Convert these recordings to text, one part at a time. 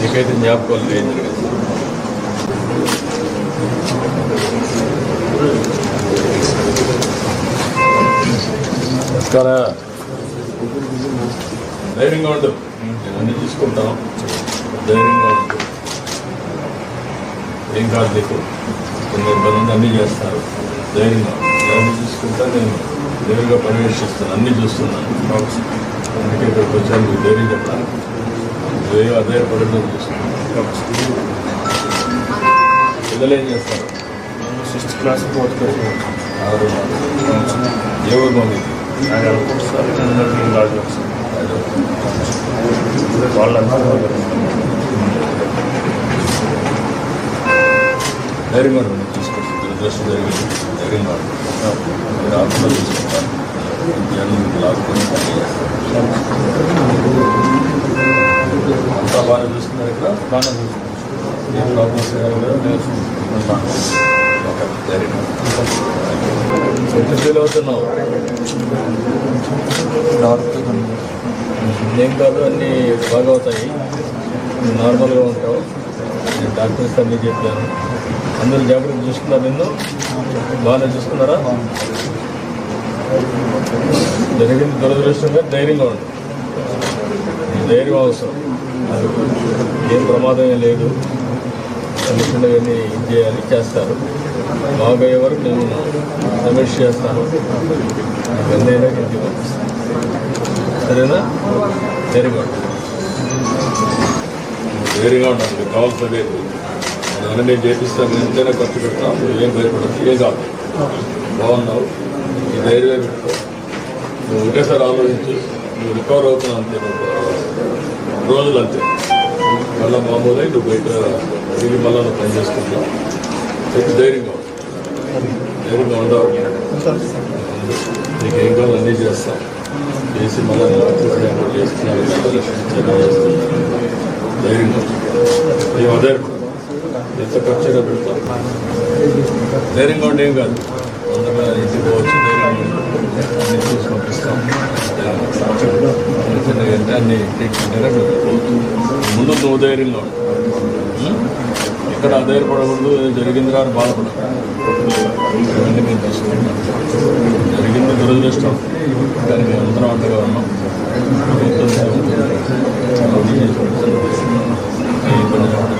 నీకైతే జ్ఞాపకాలు లేదు జరిగింది. ధైర్యంగా ఉండు. నేను అన్ని చూసుకుంటాం. ధైర్యంగా ఉండు. ఏం కాదు నీకు. కొన్ని ఇబ్బందులు అన్నీ చేస్తారు. ధైర్యంగా అన్నీ తీసుకుంటా నేను నేరుగా పర్యవేక్షిస్తాను అన్నీ చూస్తున్నాను. అందుకే ఇక్కడికి వచ్చాను ధైర్యం చెప్పడానికి అధైర్యపడడం చూస్తున్నాను పిల్లలు ఏం చేస్తారు? సిక్స్త్ క్లాస్ ఫోర్త్ క్లాస్ ఆరు. ఏ ఊరు ఆయన అనుకుంటు సార్ నేను రాజు వాళ్ళందరూ ధైర్యంగా ఉండండి. తీసుకొచ్చి దురదృష్టం జరిగింది ధైర్యంగా ఉండండి. మీరు ఆత్మలో తీసుకుంటారు లాక్కొని. అంతా చూస్తున్నారు ఇక్కడ బాగా చూస్తున్నారు ఏ ప్రాబ్లమ్స్ ఫీల్ అవుతున్నావు ఏం కాదు అన్నీ బాగా అవుతాయి నార్మల్గా ఉంటావు నేను డాక్టర్స్ అన్నీ చెప్పాను అందరూ జాగ్రత్త చూసుకున్నారు నిన్ను బాగానే చూసుకున్నారా జరిగింది దురదృష్టంగా ధైర్యంగా ఉంటుంది ధైర్యం అవసరం ఏం ప్రమాదం లేదు. కమిషన్ వెళ్ళి ఇది చేయాలి చేస్తారు బాగా అయ్యే వరకు నేను సమీక్ష చేస్తాను. ఇవన్నీ ఇంటి సరేనా? ధైర్యంగా ధైర్యంగా ఉండాలి మీకు కావాల్సిన లేదు నేను నేను చేపిస్తాను. ఎంతైనా ఖర్చు పెడతాను. నువ్వు ఏం భయపడదు ఏం కాదు బాగున్నావు. ఈ ధైర్యమే పెట్టుకో. నువ్వు ఒకేసారి ఆలోచించి. నువ్వు రికవర్ అవుతున్నావు అంతే రోజులు అంతే మళ్ళీ మామూలు నువ్వు బయట తిరిగి మళ్ళీ నువ్వు పని చేసుకుంటావు. చెప్పి ధైర్యంగా ధైర్యంగా ఉండవు నీకు ఏం కావాలో అన్నీ చేస్తాం. చేసి మళ్ళీ చేస్తున్నాను చేస్తున్నాను ధైర్యంగా మేము అధైర్యం ఎంత ఖర్చుగా పెడతాం. ధైర్యంగా ఉంటే ఏం కాదు. అందరూ ఇంటికి పోవచ్చు ధైర్యంగా అన్ని చూసి పంపిస్తాం. దాన్ని ముందు నువ్వు ధైర్యంగా ఇక్కడ అధైర్యపడకూడదు జరిగింది రాని బాధపడదు ఇవన్నీ మేము తీసుకుంటాం. జరిగింది దురదృష్టం కానీ మేము అందరం అండగా ఉన్నాం. ఇబ్బంది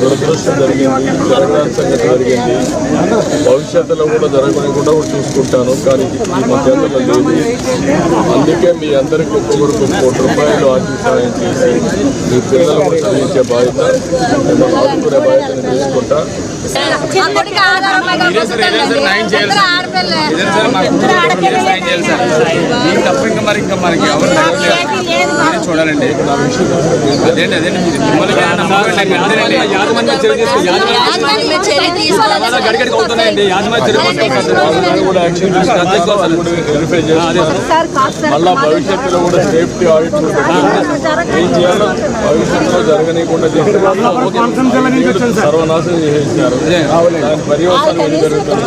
దురదృష్టం జరిగింది జరగడానికి సంగతి జరిగింది భవిష్యత్తులో కూడా జరగకుండా కూడా చూసుకుంటాను కానీ ఈ లేదు అందుకే మీ అందరికీ ఒక్కొక్కరికి ఒక కోటి రూపాయలు ఆర్థిక సహాయం చేసి మీ పిల్లలు కూడా చదివించే బాధ్యత మిమ్మల్ని ఆదుకునే బాధ్యతను తీసుకుంటా మీకు తప్ప ఇంకా మరి ఇంకా మనకి ఎవరు చూడాలండి అదేంటి అదేంటి మిమ్మల్ని అంతేనండి. గడిగడికి అవుతున్నాయండి యాజమాన్య చర్య చేస్తాం మళ్ళా భవిష్యత్తులో కూడా సేఫ్టీ ఆడిట్. ఏం చేయాలో భవిష్యత్తులో జరగనీయకుండా సర్వనాశనం చేసేసారు దాని పర్యవసానం ఏం జరుగుతుంది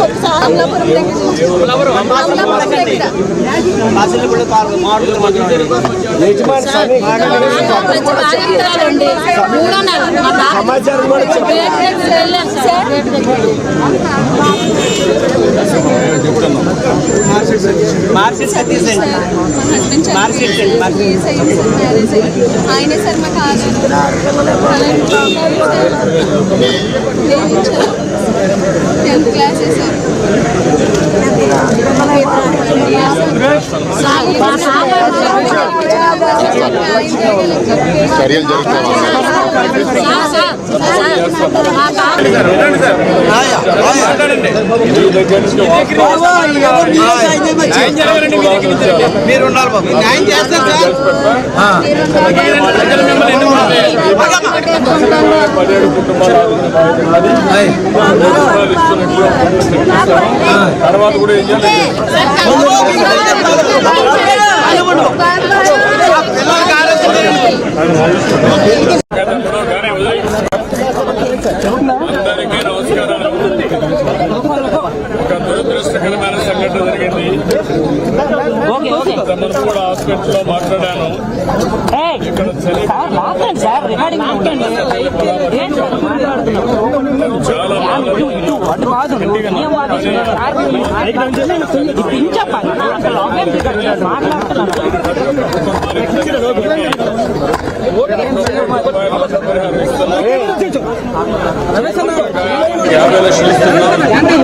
ఆయనే సార్ మాకు టెన్త్ క్లాసే సార్ చర్యలు జరుగుతాయి మీ దగ్గర నుంచి మీరు ఉండాలి బాబు న్యాయం చేస్తారు సార్ పదిహేడు కుటుంబాలు. తర్వాత కూడా ఏం చేయాలి అందరికీ నమస్కారాలు. ఒక దురదృష్టకరమైన సంఘటన జరిగింది. తమను కూడా హాస్పిటల్లో మాట్లాడాను. ఇక్కడ చలి బాధ అటు కాదు ఏం వాదిస్తున్నారు? ఇది పించప్పండి అక్కడ లాక్డౌన్ టికెట్ మాట్లాడుతున్నాను యాభై లక్షలు ఇస్తున్నాం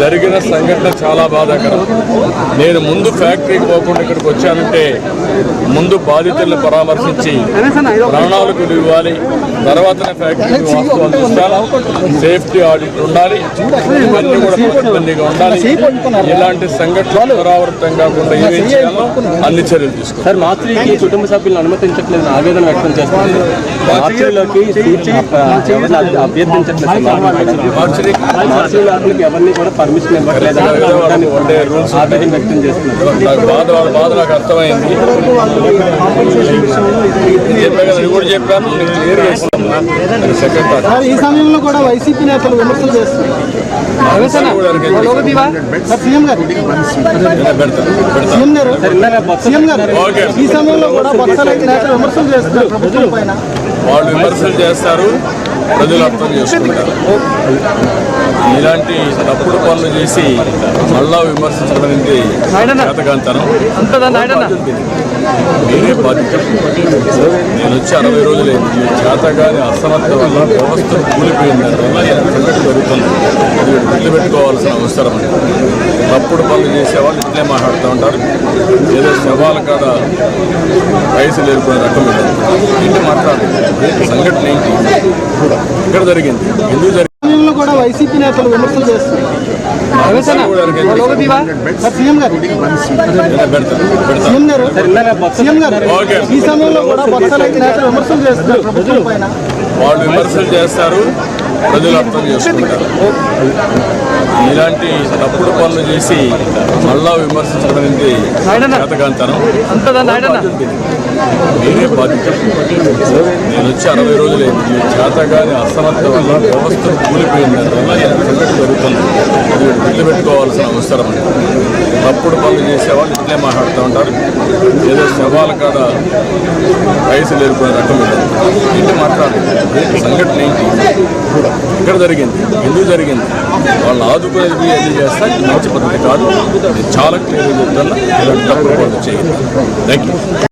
జరిగిన సంఘటన చాలా బాధాకరం. నేను ముందు ఫ్యాక్టరీకి పోకుండా ఇక్కడికి వచ్చానంటే ముందు బాధితులను పరామర్శించి ప్రాణాలకు ఇవ్వాలి. తర్వాతనే ఫ్యాక్టరీకి వాస్తు అందిస్తాను సేఫ్టీ ఆడిట్ ఉండాలి. ఇవన్నీ కూడా పకడ్బందీగా ఉండాలి. ఇలాంటి సంఘటనలు పునరావృతం కాకుండా ఏమేం చేయాలో అన్ని చర్యలు తీసుకోవాలి. మార్చికి కుటుంబ సభ్యులను అనుమతించట్లేదు ఆవేదన వ్యక్తం మార్చిలోకి అభ్య- అభ్యర్థించట్లేదు. ఎవరిని కూడా పర్మిషన్ ఇవ్వట్లేదు. ఆవేదన వ్యక్తం చేస్తున్నారు. బాధ నాకు అర్థమైంది. కూడా చెప్పాను ఈ సమయంలో కూడా వైసీపీ నేతలు విమర్శలు చేస్తున్నారు. కూడా. ఈ సమయంలో కూడా బొత్స నేతలు విమర్శలు చేస్తున్నారు. వాళ్ళు విమర్శలు చేస్తారు. ప్రజలు అర్థం చేసుకుంటారు. ఇలాంటి తప్పుడు పనులు చేసి మళ్ళా విమర్శించడం అనేది చేతకాంతనం నేనే బాధ్యత. నేను వచ్చి అరవై రోజులైంది. చేతగాని అసమర్థ వల్ల వ్యవస్థ కూలిపోయింది దానివల్ల జరుగుతుంది. గుర్తుపెట్టుకోవాల్సిన అవసరం. తప్పుడు పనులు చేసేవాళ్ళు ఇట్లే మాట్లాడుతూ ఉంటారు. ఏదో శవాల కాడ వయసు లేరుకునే రకం ఉంటుంది. ఏంటి మాట్లాడాలి సంఘటన ఏంటి? ఇక్కడ జరిగింది. ఎందుకు జరిగింది? కూడా వైసీపీ నేతలు విమర్శలు చేస్తున్నారు. ఈ సమయంలో కూడా నేతలు విమర్శలు చేస్తున్నారు. వాళ్ళు విమర్శలు చేస్తారు. ప్రజలు అర్థం చేసుకుంటారు. ఇలాంటి తప్పుడు పనులు చేసి మళ్ళా విమర్శించడం అనేది చేతకాంతనం నేనే బాధ్యత నేను వచ్చి అరవై రోజులైంది ఈ చేతగాని అసమర్థ వల్ల వ్యవస్థ కూలిపోయింది దానివల్ల జరుగుతుంది. అది గుర్తుపెట్టుకోవాల్సిన అవసరం ఉంది. తప్పుడు పనులు చేసేవాళ్ళు ఇట్లే మాట్లాడుతూ ఉంటారు. ఏదో శవాల కాడ వయసు లేరుకునే రకం. ఏంటి మాట్లాడాలి సంఘటన ఏంటి? ఇక్కడ జరిగింది ఎందుకు జరిగింది? వాళ్ళు ఆదుకునేది అది చేస్తా ఇది మంచి పద్ధతి కాదు. చాలా క్లియర్గా చెప్తాను ఇలాంటి తప్పుడు పనులు చేయాలి థ్యాంక్ యూ